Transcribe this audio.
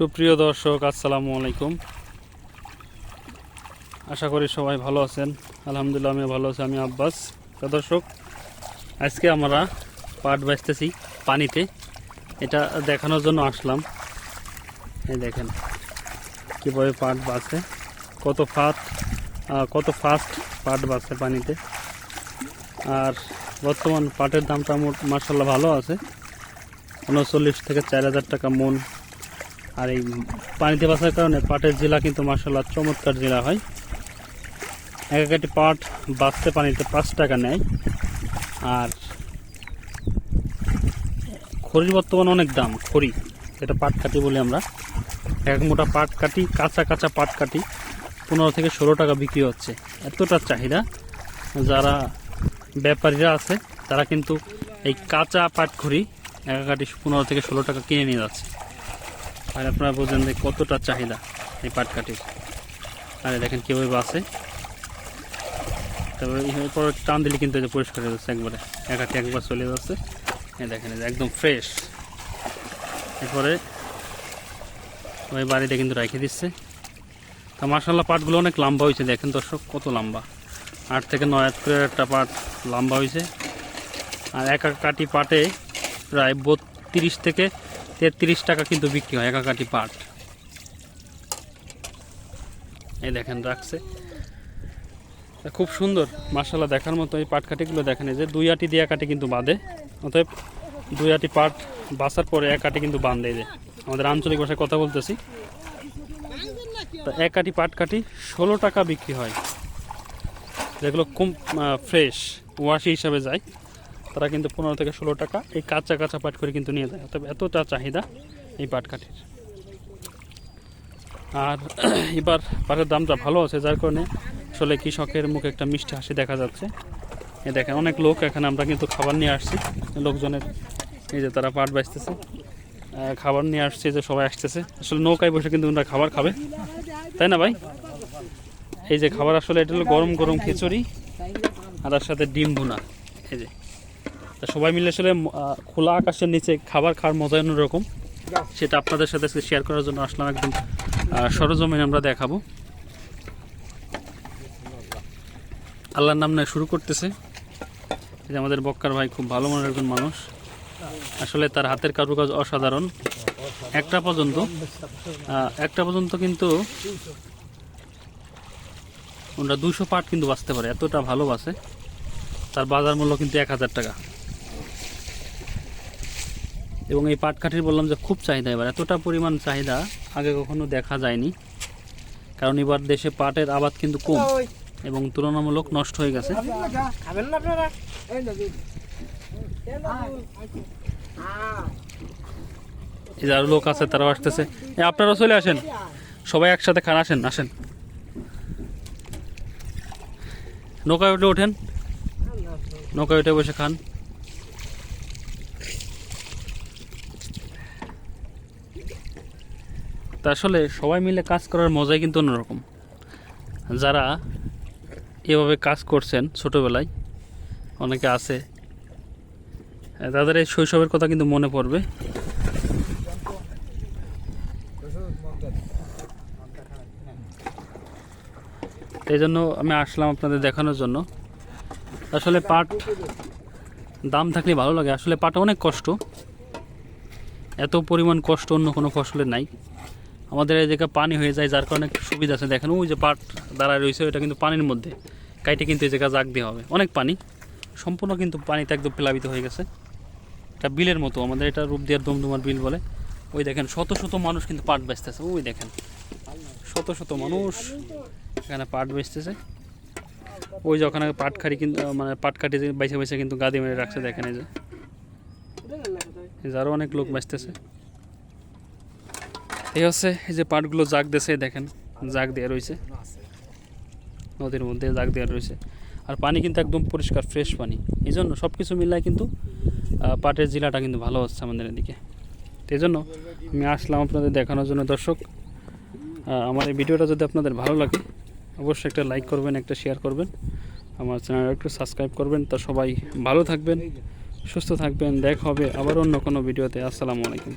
সুপ্রিয় দর্শক, আসসালামু আলাইকুম। আশা করি সবাই ভালো আছেন। আলহামদুলিল্লাহ আমি ভালো আছি, আমি আব্বাস। দর্শক, আজকে আমরা পাট বাঁচতেছি পানিতে। এটা দেখানোর জন্য আসলাম। এই দেখেন, কীভাবে পাট বাঁচে, কত ফাস্ট কত ফাস্ট পাট বাঁচে পানিতে। আর বর্তমান পাটের দামটা মোট মার্শাল্লাহ ভালো আছে। উনচল্লিশ থেকে চার হাজার টাকা মন আর এই পানিতে বাঁচার কারণে পাটের জেলা কিন্তু মার্শাল্লাহ চমৎকার জেলা হয়। এক একটি পাট বাঁচতে পানিতে পাঁচ টাকা নেয়। আর খড়ির বর্তমান অনেক দাম, খড়ি, যেটা পাট কাটি বলি আমরা। এক মোটা পাট কাটি, কাঁচা কাঁচা পাট কাটি পনেরো থেকে ষোলো টাকা বিক্রি হচ্ছে। এতটা চাহিদা, যারা ব্যাপারীরা আছে, তারা কিন্তু এই কাঁচা পাট খড়ি এক কাটি পনেরো থেকে ষোলো টাকা কিনে নিয়ে যাচ্ছে। আর আপনারা বোঝেন যে কতটা চাহিদা এই পাটকাঠির আর দেখেন কীভাবে বাসে তারপরে এরপর টান দিলে কিন্তু যে পরিষ্কার হয়ে যাচ্ছে একবারে। এক একাটি একবার চলে যাচ্ছে। দেখেন একদম ফ্রেশ এরপরে ওই বাড়িতে কিন্তু রেখে দিচ্ছে। তা মার্শাল্লাহ পাটগুলো অনেক লম্বা হয়েছে, দেখেন দর্শক কত লম্বা। আট থেকে নয় আট করে একটা পাট লম্বা হয়েছে। আর এক এক কাটি পাটে প্রায় বত্রিশ থেকে তেত্রিশ টাকা কিন্তু বিক্রি হয়, একাকাটি পাট এই দেখেন, রাখছে। খুব সুন্দর মাসাল্লাহ দেখার মতো এই পাট কাটিগুলো দেখেন, এই যে দুই আটি দিয়ে কাটি কিন্তু বাঁধে। অতএব দুই আটি পাট বাসার পরে এক আটি কিন্তু বাঁধে এই যে। আমাদের আঞ্চলিক ভাষায় কথা বলতেছি। তা এক আটি পাট কাটি ষোলো টাকা বিক্রি হয়। যেগুলো কম ফ্রেশ ওয়াশি হিসাবে যায়। তারা কিন্তু পনেরো থেকে ষোলো টাকা এই কাঁচা কাঁচা পাট করে কিন্তু নিয়ে যায়। তবে এতটা চাহিদা এই পাট কাঠির। আর এবার পাটের দামটা ভালো আছে, যার কারণে আসলে কৃষকের মুখে একটা মিষ্টি হাসি দেখা যাচ্ছে। এ দেখেন, অনেক লোক এখানে আমরা কিন্তু খাবার নিয়ে আসছি। লোকজনের এই যে তারা পাট বাঁচতেছে। খাবার নিয়ে আসছে যে সবাই আসতেছে। আসলে নৌকায় বসে কিন্তু ওনারা খাবার খাবে। তাই না ভাই? এই যে খাবার আসলে এটা হলো গরম গরম খিচুড়ি আর তার সাথে ডিম ভুনা। এই যে তা সবাই মিলে আসলে খোলা আকাশের নিচে খাবার খাওয়ার মজা অন্যরকম। সেটা আপনাদের সাথে শেয়ার করার জন্য আসলাম একদম সরজমিন আমরা দেখাবো। আল্লাহর নাম নিয়ে শুরু করতেছে। যে আমাদের বক্কার ভাই খুব ভালো মনের একজন মানুষ। আসলে তার হাতের কারুকাজ অসাধারণ। একটা পর্যন্ত একটা পর্যন্ত কিন্তু ওনারা দুশো পাট কিন্তু বাঁচতে পারে, এতটা ভালো বাসে তার বাজার মূল্য কিন্তু এক হাজার টাকা। এবং এই পাটকাঠির বললাম যে খুব চাহিদা এবার। এতটা পরিমাণ চাহিদা আগে কখনো দেখা যায়নি। কারণ এবার দেশে পাটের আবাদ কিন্তু কম এবং তুলনামূলক নষ্ট হয়ে গেছে। খাবেন না আপনারা? এই যে আরও লোক আছে তারাও আসতেছে। আপনারাও চলে আসেন। সবাই একসাথে খান আসেন আসেন। নৌকায় উঠে ওঠেন। নৌকায় উঠে বসে খান। তা আসলে সবাই মিলে কাজ করার মজাই কিন্তু অন্যরকম। যারা এভাবে কাজ করছেন ছোটোবেলায়, অনেকে আছে, তাদের এই শৈশবের কথা কিন্তু মনে পড়বে। এই জন্য আমি আসলাম আপনাদের দেখানোর জন্য। আসলে পাট দাম থাকলে ভালো লাগে। আসলে পাট অনেক কষ্ট। এত পরিমাণ কষ্ট অন্য কোনো ফসলের নাই। আমাদের এই জায়গায় পানি হয়ে যায়, যার কারণে সুবিধা আছে। দেখেন, ওই যে পাট দাঁড়ায় রয়েছে, ওইটা কিন্তু পানির মধ্যে কাইটে কিন্তু এই জায়গায় জাগ দিয়ে হবে। অনেক পানি, সম্পূর্ণ কিন্তু পানিতে একদম প্লাবিত হয়ে গেছে। এটা বিলের মতো, আমাদের এটা রূপদিয়ার দমদমার বিল বলে। ওই দেখেন, শত শত মানুষ কিন্তু পাট বেচতেছে। ওই দেখেন, শত শত মানুষ এখানে পাট বেচতেছে। ওই যে ওখানে পাটখাড়ি কিন্তু মানে পাটকাঠি বাইসে বাইসে কিন্তু গাদি মেরে রাখছে, দেখেন এই যে। আরও অনেক লোক বেচতেছে। এই হচ্ছে এই যে পাটগুলো জাগ দিয়েছে, দেখেন, জাগ দেওয়া রয়েছে। নদীর মধ্যে জাগ দেওয়া রয়েছে। আর পানি কিন্তু একদম পরিষ্কার ফ্রেশ পানি। এই জন্য সব কিছু মিলায় কিন্তু পাটের জেলাটা কিন্তু ভালো হচ্ছে আমাদের এদিকে। তো এই জন্য আমি আসলাম আপনাদের দেখানোর জন্য। দর্শক আমার এই ভিডিওটা যদি আপনাদের ভালো লাগে, অবশ্যই একটা লাইক করবেন, একটা শেয়ার করবেন। আমার চ্যানেল একটু সাবস্ক্রাইব করবেন। তো সবাই ভালো থাকবেন, সুস্থ থাকবেন। দেখা হবে আবার অন্য কোনো ভিডিওতে। আসসালামু আলাইকুম।